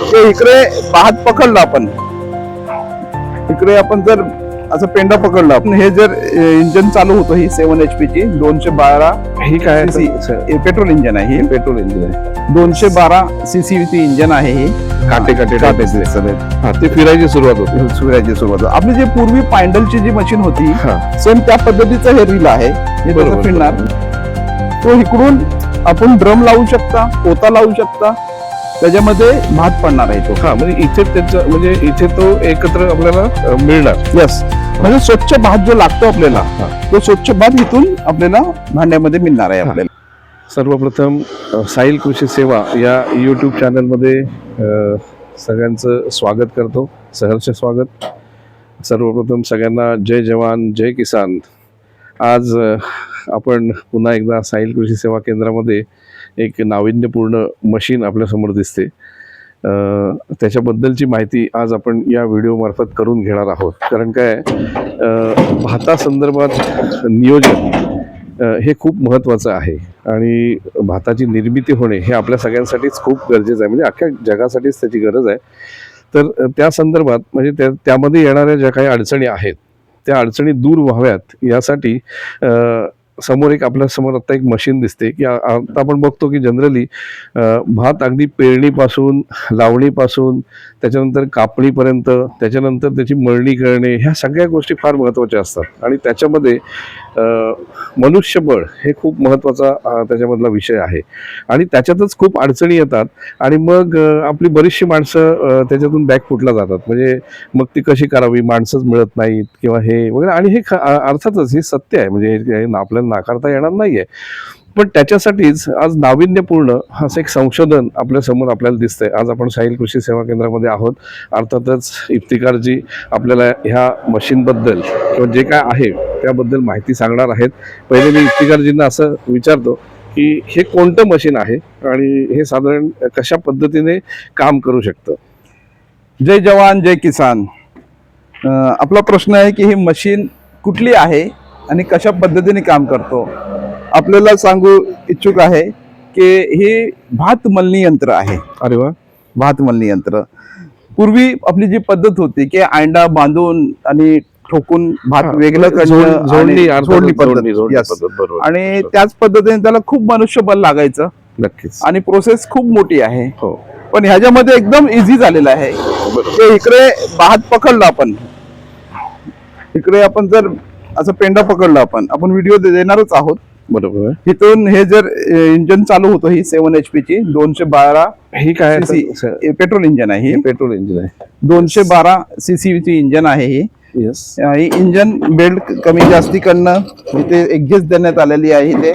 ते इकडे भात पकडला आपण. इकडे आपण जर असं पेंडा पकडला आपण हे जर इंजन चालू होतं ही सेव्हन एच पी ची दोनशे बारा ही काय पेट्रोल इंजन आहे हे पेट्रोल इंजिन आहे दोनशे बारा सीसीची इंजन आहे ही. काटे काटे काटे. ते फिरायची सुरुवात होते. सूर्याची सुरुवात आपली जी पूर्वी पायंडलची जी मशीन होती सेम त्या पद्धतीचं हे रील आहे. हे फिरणार तो इकडून आपण ड्रम लावू शकता पोता लावू शकता त्याच्यामध्ये भात पडणार आहे तो. हा म्हणजे इथे त्याचं म्हणजे इथे तो एकत्र आपल्याला मिळणार. यस म्हणजे स्वच्छ भात जो लागतो आपल्याला. तो स्वच्छ भात इथून आपल्याला भांड्यामध्ये मिळणार आहे. आपल्याला. सर्वप्रथम साहिल कृषी सेवा या यूट्यूब चॅनलमध्ये सगळ्यांचं स्वागत करतो. सहर्ष स्वागत. सर्वप्रथम सगळ्यांना जय जवान जय किसान. आज आपण पुन्हा एकदा साहिल कृषी सेवा केंद्रामध्ये एक नाविन्यपूर्ण मशीन आपल्यासमोर दिसते. त्याच्याबद्दलची माहिती आज आपण या व्हिडिओमार्फत करून घेणार आहोत. कारण काय भातासंदर्भात नियोजन हे खूप महत्त्वाचं आहे. आणि भाताची निर्मिती होणे हे आपल्या सगळ्यांसाठीच खूप गरजेचं आहे. म्हणजे अख्ख्या जगासाठीच त्याची गरज आहे. तर त्या संदर्भात म्हणजे त्या त्यामध्ये येणाऱ्या ज्या काही अडचणी आहेत त्या अडचणी दूर व्हाव्यात यासाठी समोर एक आपल्यासमोर आता एक मशीन दिसते की आता आपण बघतो की जनरली भात अगदी पेरणीपासून लावणीपासून त्याच्यानंतर कापणीपर्यंत त्याच्यानंतर त्याची मळणी करणे ह्या सगळ्या गोष्टी फार महत्त्वाच्या असतात. आणि त्याच्यामध्ये मनुष्यबळ हे खूप महत्त्वाचा त्याच्यामधला विषय आहे. आणि त्याच्यातच खूप अडचणी येतात. आणि मग आपली बरीचशी माणसं त्याच्यातून बॅक फुटला जातात. म्हणजे मग ती कशी करावी? माणसंच मिळत नाहीत किंवा हे वगैरे. आणि हे अर्थातच हे सत्य आहे. म्हणजे आपल्या आपल्याला नाकारता येणार नाहीये. पण त्याच्यासाठीच आज नाविन्यपूर्ण असं एक संशोधन आपल्यासमोर आपल्याला दिसतंय. आज आपण साहिल कृषी सेवा केंद्रामध्ये आहोत. अर्थातच इफ्तिकारजी आपल्याला ह्या मशीनबद्दल किंवा जे काय आहे त्याबद्दल माहिती सांगणार आहेत. पहिले मी इफ्तिकारजींना असं विचारतो की हे कोणतं मशीन आहे आणि हे साधारण कशा पद्धतीने काम करू शकतं? जय जवान जय किसान. आपला प्रश्न आहे की ही मशीन कुठली आहे? आणि कशा पद्धतीने काम करतो? आपल्याला सांगू इच्छुक आहे की ही भात मळणी यंत्र आहे. अरे वा. भात मळणी यंत्र. पूर्वी आपली जी पद्धत होती की अंडा बांधून आणि ठोकून भात वेगळं करणं जोडणी आणि त्याच पद्धतीने त्याला खूप मनुष्यबळ लागायचं. नक्कीच. आणि प्रोसेस खूप मोठी आहे. हो. पण ह्याच्यामध्ये एकदम इझी झालेलं आहे. इकडे भात पकडला आपण. इकडे आपण जर असं पेंडा पकडला आपण. आपण व्हिडिओ देणारच आहोत. बरोबर. इथून हे जर इंजन चालू होतं ही सेव्हन एच पी ची दोनशे बारा ही काय पेट्रोल इंजन आहे हे. पेट्रोल इंजिन आहे. दोनशे बारा सीसीची इंजन आहे ही. येस ही इंजन बेल्ट कमी जास्ती करणं इथे एक्झेस्ट देण्यात आलेली आहे इथे.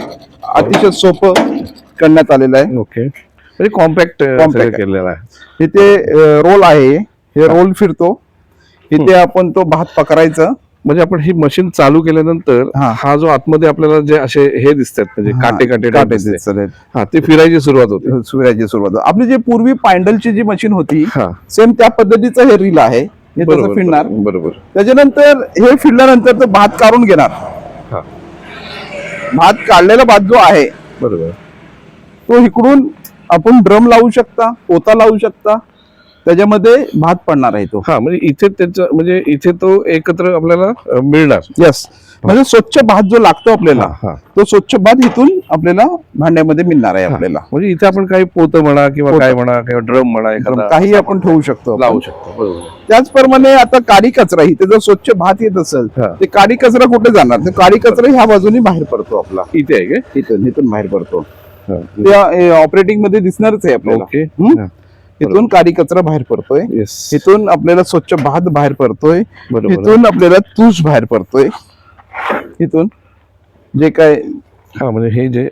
अतिशय सोपं करण्यात आलेलं आहे. ओके म्हणजे कॉम्पॅक्ट आहे. केलेला आहे. इथे रोल आहे हे. रोल फिरतो. इथे आपण तो भात पकडायचं. म्हणजे आपण ही मशीन चालू केल्यानंतर हा. हा जो आतमध्ये आपल्याला जे असे हे दिसतात म्हणजे काटे काटे काटे दिसते. दिसतात. हा ते फिरायची सुरुवात होते. सूर्याची सुरुवात आपली जी पूर्वी पायंडलची जी मशीन होती सेम त्या पद्धतीचं हे रील आहे. हे तसं फिरणार बरोबर त्याच्यानंतर हे फिरल्यानंतर तो भात काढून घेणार. भात काढलेला भात जो आहे बरोबर. तो इकडून आपण ड्रम लावू शकता पोता लावू शकता त्याच्यामध्ये भात पडणार आहे तो. हा म्हणजे इथे त्याचं म्हणजे इथे तो एकत्र आपल्याला मिळणार. यस म्हणजे स्वच्छ भात जो लागतो आपल्याला. तो स्वच्छ भात इथून आपल्याला भांड्यामध्ये मिळणार आहे आपल्याला. म्हणजे इथे आपण काही पोत म्हणा किंवा. काय म्हणा किंवा ड्रम म्हणा काही आपण ठेवू शकतो. लावू शकतो त्याचप्रमाणे आता काडी कचरा इथे जर स्वच्छ भात येत असेल. ते काडी कचरा कुठे जाणार? काडी कचरा ह्या बाजूने बाहेर पडतो आपला. इथे आहे काय इथून इथून बाहेर पडतो. ऑपरेटिंगमध्ये दिसणारच आहे आपल्याला? इथून काडी कचरा बाहेर पडतोय. इथून आपल्याला स्वच्छ भात बाहेर पडतोय. इथून आपल्याला तूस बाहेर पडतोय. इथून जे काय हा म्हणजे हे जे.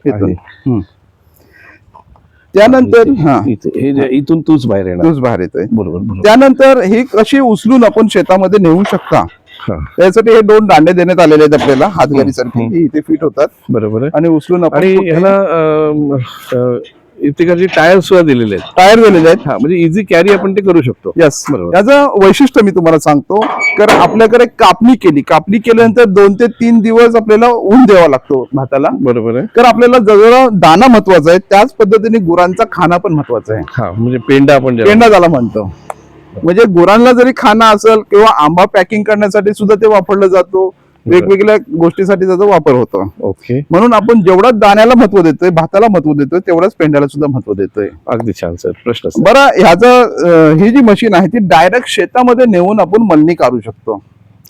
त्यानंतर हा. हे जे इथून तूच बाहेर येणार. तूस बाहेर येतोय. बरोबर त्यानंतर ही कशी उचलून आपण शेतामध्ये नेऊ शकता? त्यासाठी हे दोन दांडे देण्यात आलेले आहेत आपल्याला. हातगाडीसारखे हम्म. हे इथे फिट होतात. बरोबर. आणि उचलून आपण ह्याला इफ्तिकारचे टायर सुद्धा दिलेले आहेत. टायर दिलेले आहेत. हा म्हणजे इझी कॅरी आपण ते करू शकतो. यस बरोबर. याचं वैशिष्ट्य मी तुम्हाला सांगतो कारण आपल्याकडे कापणी केली. कापणी केल्यानंतर दोन ते तीन दिवस आपल्याला ऊन द्यावा लागतो भाताला. बरोबर आहे. तर आपल्याला जवळ दाना महत्त्वाचा आहे त्याच पद्धतीने गुरांचा खाना पण महत्त्वाचा आहे. हा म्हणजे पेंडा आपण ज्याला- पेंडा त्याला म्हणतो. म्हणजे गुरांना जरी खाना असेल किंवा आंबा पॅकिंग करण्यासाठी सुद्धा ते वापरलं जातो. वेगवेगळ्या गोष्टीसाठी त्याचा वापर होतो. ओके. म्हणून आपण जेवढा दाण्याला महत्त्व देतोय भाताला महत्त्व देतोय तेवढाच पेंड्याला सुद्धा महत्त्व देतोय. अगदी छान सर. प्रश्न. बरं ह्याचं ही जी मशीन आहे ती डायरेक्ट शेतामध्ये नेऊन आपण मळणी काढू शकतो.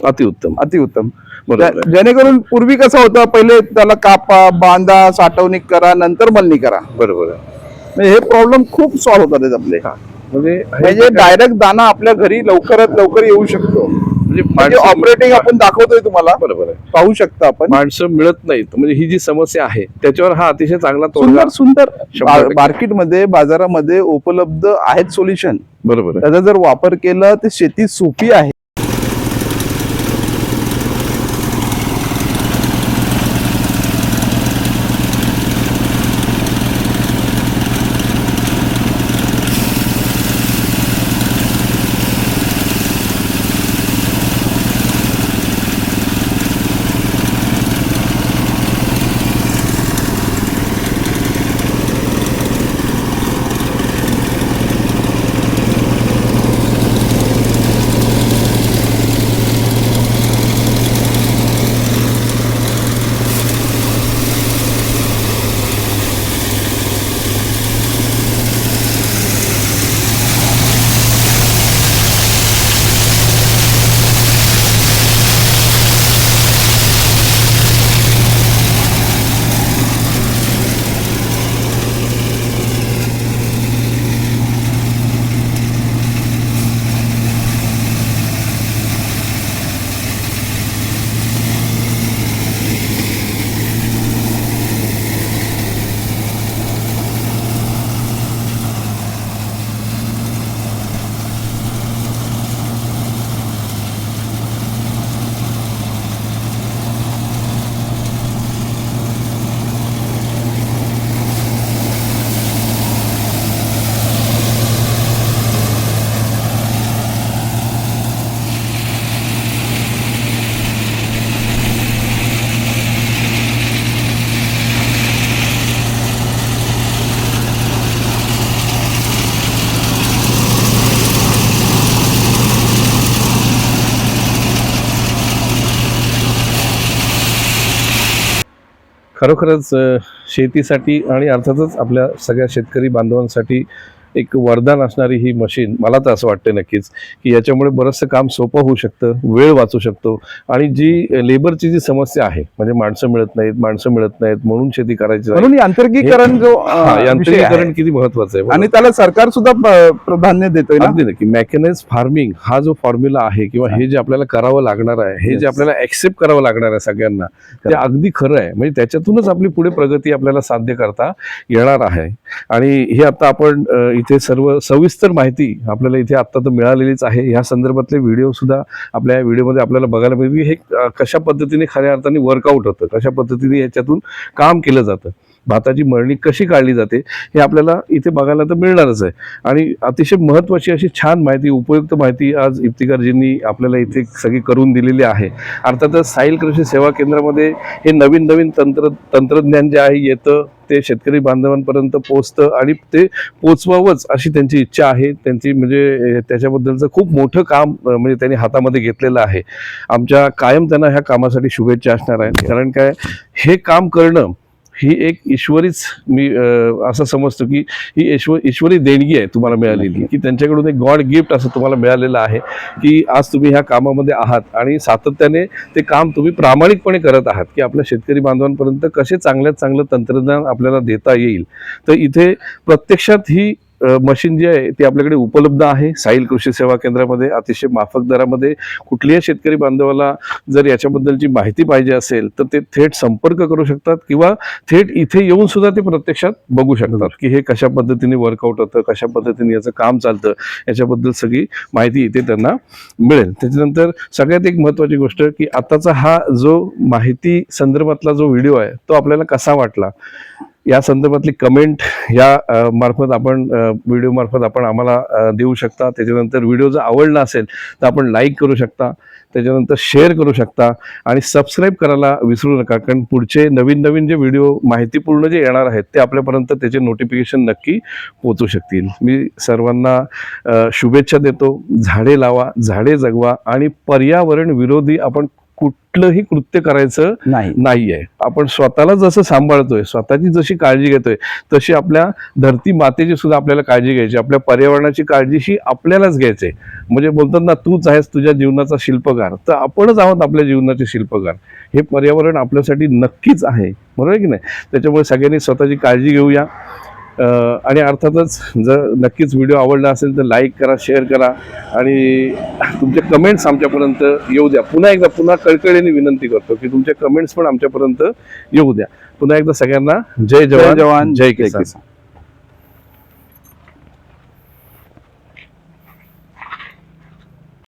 अतिउत्तम अतिउत्तम जेणेकरून पूर्वी कसं होतं पहिले त्याला कापा बांधा साठवणूक करा नंतर मळणी करा. बरोबर म्हणजे हे प्रॉब्लेम खूप सॉल्व्ह होतात आपले हा. म्हणजे म्हणजे डायरेक्ट दाना आपल्या घरी लवकरात लवकर येऊ शकतो. म्हणजे म्हणजे ऑपरेटिंग आपण दाखवतोय तुम्हाला. बरोबर आहे. पाहू शकता आपण. माणसं मिळत नाहीत. म्हणजे ही जी समस्या आहे त्याच्यावर हा अतिशय चांगला तोडगा सुंदर. मार्केटमध्ये बाजारामध्ये उपलब्ध आहेत सोल्युशन बरोबर त्याचा जर वापर केला तर शेती सोपी आहे. खरोखरच शेतीसाठी आणि अर्थातच आपल्या सगळ्या शेतकरी बांधवांसाठी एक वरदान असणारी ही मशीन मला तर असं वाटतं नक्कीच की याच्यामुळे बरंचसं काम सोपं होऊ शकतं वेळ वाचू शकतो. आणि जी लेबरची जी समस्या आहे म्हणजे माणसं मिळत नाहीत माणसं मिळत नाहीत म्हणून शेती करायची नाही. म्हणून यांत्रिकीकरण जो यांत्रिकीकरण किती महत्वाचं आहे आणि त्याला सरकार सुद्धा प्राधान्य देतोय ना? अगदी नक्की. मॅकॅनाइज फार्मिंग हा जो फॉर्म्युला आहे किंवा हे जे आपल्याला करावं लागणार आहे हे जे. आपल्याला एक्सेप्ट करावं लागणार आहे सगळ्यांना ते. अगदी खरं आहे. म्हणजे त्याच्यातूनच आपली पुढे प्रगती आपल्याला साध्य करता येणार आहे. आणि हे आता आपण इथे सर्व सविस्तर माहिती आपल्याला इथे आत्ता तर मिळालेलीच आहे. ह्या संदर्भातले व्हिडिओ सुद्धा आपल्या या व्हिडिओमध्ये आपल्याला बघायला मिळतील. हे कशा पद्धतीने खऱ्या अर्थाने वर्कआउट होतं? कशा पद्धतीने याच्यातून काम केलं जातं? भाताची मळणी कशी काढली जाते हे आपल्याला इथे बघायला तर मिळणारच आहे. आणि अतिशय महत्त्वाची अशी छान माहिती उपयुक्त माहिती आज इफ्तिकारजींनी आपल्याला इथे सगळी करून दिलेली आहे. अर्थातच साईल कृषी सेवा केंद्रामध्ये हे नवीन नवीन तंत्र तंत्रज्ञान जे आहे येतं ते शेतकरी बांधवांपर्यंत पोचतं आणि ते पोचवावंच अशी त्यांची इच्छा आहे. त्यांची म्हणजे त्याच्याबद्दलचं खूप मोठं काम म्हणजे त्यांनी हातामध्ये घेतलेलं आहे. आमच्या कायम त्यांना ह्या कामासाठी शुभेच्छा असणार आहेत. कारण काय हे काम करणं ही एक ईश्वरीच मी असं समजतो की ही ईश्वर ईश्वरी देणगी आहे तुम्हाला मिळालेली की त्यांच्याकडून एक गॉड गिफ्ट असं तुम्हाला मिळालेलं आहे की आज तुम्ही ह्या कामामध्ये आहात आणि सातत्याने ते काम तुम्ही प्रामाणिकपणे करत आहात की आपल्या शेतकरी बांधवांपर्यंत कसे चांगल्यात चांगलं तंत्रज्ञान आपल्याला देता येईल. तर इथे प्रत्यक्षात ही मशीन जी आहे ती आपल्याकडे उपलब्ध आहे साईल कृषी सेवा केंद्रामध्ये अतिशय माफक दरामध्ये. कुठल्याही शेतकरी बांधवाला जर याच्याबद्दलची माहिती पाहिजे असेल तर ते थेट संपर्क करू शकतात किंवा थेट इथे येऊन सुद्धा ते प्रत्यक्षात बघू शकतात की हे कशा पद्धतीने वर्कआउट होतं कशा पद्धतीने याचं काम चालतं याच्याबद्दल सगळी माहिती इथे त्यांना मिळेल. त्याच्यानंतर सगळ्यात एक महत्वाची गोष्ट की आताचा हा जो माहिती संदर्भातला जो व्हिडिओ आहे तो आपल्याला कसा वाटला? या संदर्भातली कमेंट या मार्फत आपण व्हिडिओ मार्फत आपण आम्हाला देऊ शकता. त्याच्यानंतर व्हिडिओ जर आवडला असेल तर आपण लाईक करू शकता. त्याच्यानंतर शेअर करू शकता. आणि सबस्क्राईब करायला विसरू नका कारण पुढचे नवीन नवीन जे व्हिडिओ माहितीपूर्ण जे येणार आहेत ते आपल्यापर्यंत त्याचे नोटिफिकेशन नक्की पोचू शकतील. मी सर्वांना शुभेच्छा देतो. झाडे लावा झाडे जगवा आणि पर्यावरण विरोधी आपण कुठलंही कृत्य करायचं नाही. नाही आहे आपण स्वतःला जसं सांभाळतोय स्वतःची जशी काळजी घेतोय तशी आपल्या धरती मातेची सुद्धा आपल्याला काळजी घ्यायची आपल्या पर्यावरणाची काळजी ही आपल्यालाच घ्यायची. म्हणजे बोलतात ना तूच आहेस तुझ्या जीवनाचा शिल्पकार. तर आपणच आहोत आपल्या जीवनाचे शिल्पकार. हे पर्यावरण आपल्यासाठी नक्कीच आहे. बरोबर आहे की नाही? त्याच्यामुळे सगळ्यांनी स्वतःची काळजी घेऊया. आणि अर्थातच जर नक्कीच व्हिडिओ आवडला असेल तर लाईक करा शेअर करा आणि तुमचे कमेंट्स आमच्यापर्यंत येऊ द्या. पुन्हा एकदा पुन्हा कळकळीने विनंती करतो की तुमचे कमेंट्स पण आमच्यापर्यंत येऊ द्या. पुन्हा एकदा सगळ्यांना जय जय जवान जवान जय किसान.